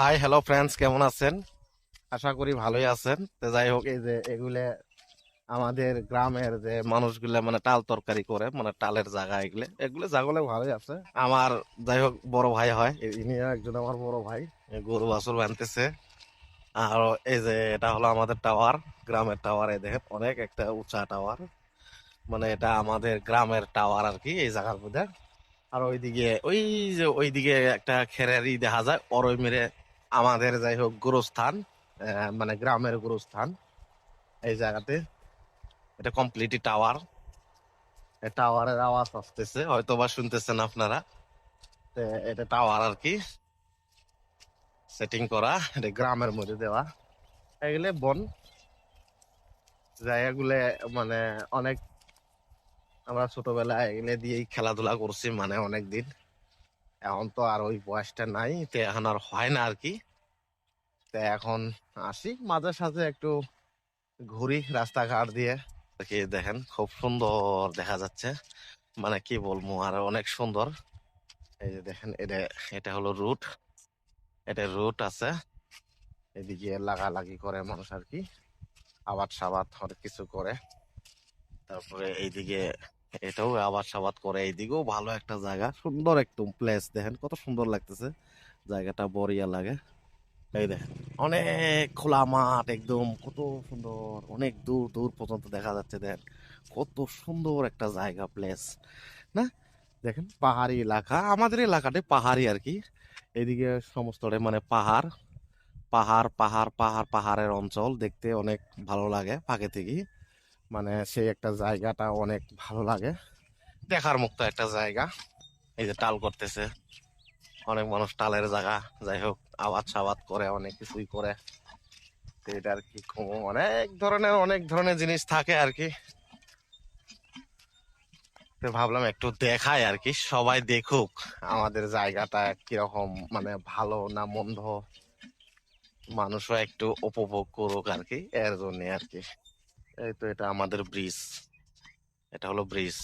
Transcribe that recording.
Hi hello friends কেমন আছেন? আশা করি ভালোই আছেন। তো যাই হোক, এই যে এগুলে আমাদের গ্রামের যে মানুষগুলা মানে টাল তরকারি করে মানে টালের জায়গা এগুলো। এগুলো জায়গাগুলো ভালোই আছে। আমার যাই হোক, বড় ভাই হয়। ইনি একজন আমার বড় ভাই। গরু, বাছুর বানতেছে। আর এই যে এটা হলো আমাদের টাওয়ার, গ্রামের টাওয়ার। এই দেখেন, অনেক একটা উঁচা টাওয়ার। মানে এটা আমাদের গ্রামের টাওয়ার আর কি, এই জায়গার মধ্যে। আর ওইদিকে, ওই যে ওইদিকে একটা খেরারি দেখা যায়, ওর মেরে আমাদের যাই হোক গুরুস্থান মানে গ্রামের গুরুস্থান, এই জায়গাতে। এটা কমপ্লিটই টাওয়ার টাওয়ারের আওয়াজ আসতেছে হয়তো বা শুনতেছেন আপনারা। এটা টাওয়ার আর কি। সেটিং করা, এটা গ্রামের মধ্যে দেওয়া। এগুলো বন। জায়গাগুলো মানে অনেক, আমরা ছোটবেলায় এগুলো দিয়েই খেলাধুলা করছি মানে অনেক দিন এখন তো আর ওই বয়সটা নাই, তো এখন আর হয় না আর কি। তো এখন আসি মাঝে সাঝে একটু ঘুরি রাস্তাঘাট দিয়ে। কি দেখেন, খুব সুন্দর দেখা যাচ্ছে। মানে কি বলব, আর অনেক সুন্দর। এই যে দেখেন, এটা এটা হলো রুট। এটা রুট আছে। এদিকে লাগালাগি করে মানুষ আর কি। আবাদ সাবাদ অনেক কিছু করে। তারপরে এইদিকে এটাও আবাদ সাবাদ করে। এইদিকেও ভালো একটা জায়গা। সুন্দর একদম প্লেস দেখেন কত সুন্দর লাগতেছে। জায়গাটা বড়িয়া লাগে। এই দেখেন, অনেক খোলা মাঠ একদম, কত সুন্দর, অনেক দূর দূর পর্যন্ত দেখা যাচ্ছে, দেখেন, কত সুন্দর একটা জায়গা প্লেস না? দেখেন, পাহাড়ি এলাকা, আমাদের এলাকাটা পাহাড়ি আর কি। এদিকে সমস্তটা মানে পাহাড় পাহাড় পাহাড় পাহাড়, পাহাড়ের অঞ্চল, দেখতে অনেক ভালো লাগে ফাঁকে থেকে। মানে সেই একটা জায়গাটা অনেক ভালো লাগে। দেখার মুক্ত একটা জায়গা, এই যে টাল করতেছে। অনেক মানুষ টালের জায়গা, যাই হোক, আবাদ সাবাদ করে, অনেক কিছুই করে। এটা আর কি অনেক ধরনের অনেক ধরনের জিনিস থাকে আর কি। ভাবলাম একটু দেখাই আর কি, সবাই দেখুক আমাদের জায়গাটা কীরকম মানে ভালো না মন্দ। মানুষও একটু উপভোগ করুক আর কি, এর জন্য আর কি। এই তো এটা আমাদের ব্রিজ এটা হলো ব্রিজ